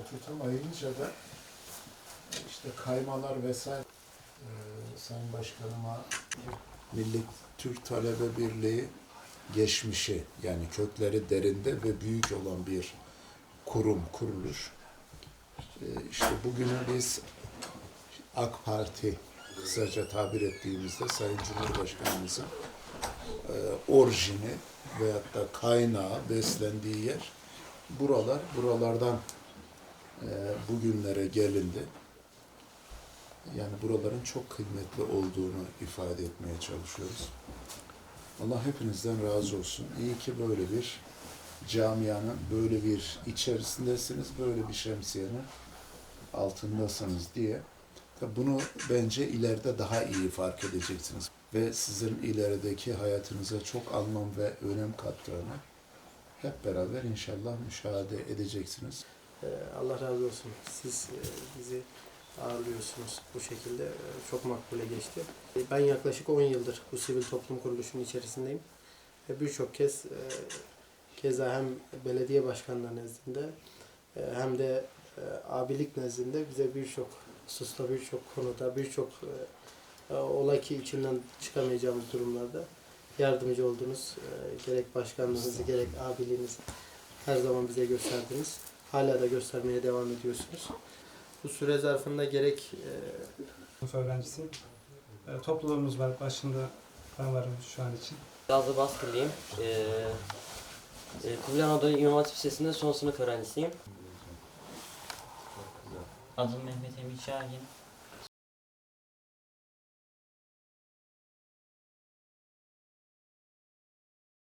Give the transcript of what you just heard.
oturtamayınca da işte kaymalar vesaire e, Sayın Başkanıma Milli Türk Talebe Birliği geçmişi yani kökleri derinde ve büyük olan bir kurum, kuruluş. E, işte bugünü biz AK Parti kısaca tabir ettiğimizde Sayın Cumhurbaşkanımızın e, orijini veyahut da kaynağı, beslendiği yer buralar. Buralardan e, bugünlere gelindi. Yani buraların çok kıymetli olduğunu ifade etmeye çalışıyoruz. Allah hepinizden razı olsun. İyi ki böyle bir camianın böyle bir içerisindesiniz, böyle bir şemsiyenin altındasınız diye. Bunu bence ileride daha iyi fark edeceksiniz ve sizin ilerideki hayatınıza çok anlam ve önem kattığını hep beraber inşallah müşahede edeceksiniz. Ee, Allah razı olsun. Siz e, bizi ağırlıyorsunuz bu şekilde. Ee, Çok makbule geçti. Ee, Ben yaklaşık 10 yıldır bu sivil toplum kuruluşunun içerisindeyim. Ve birçok kez e, keza hem belediye başkanları nezdinde e, hem de abilik nezdinde bize birçok hususta, birçok konuda, birçok olay ki içinden çıkamayacağımız durumlarda yardımcı oldunuz. Gerek başkanlığınızı gerek abiliğinizi her zaman bize gösterdiniz. Hala da göstermeye devam ediyorsunuz. Bu süre zarfında gerek e, sınıf öğrencisiyim. E, topluluğumuz var. Başında ben varım şu an için. Gazi Baskıllıyım. Ee, e, Kubilay Anadolu İmam Hatip Lisesi'nde son sınıf öğrencisiyim. Adım Mehmet Emin Şahin.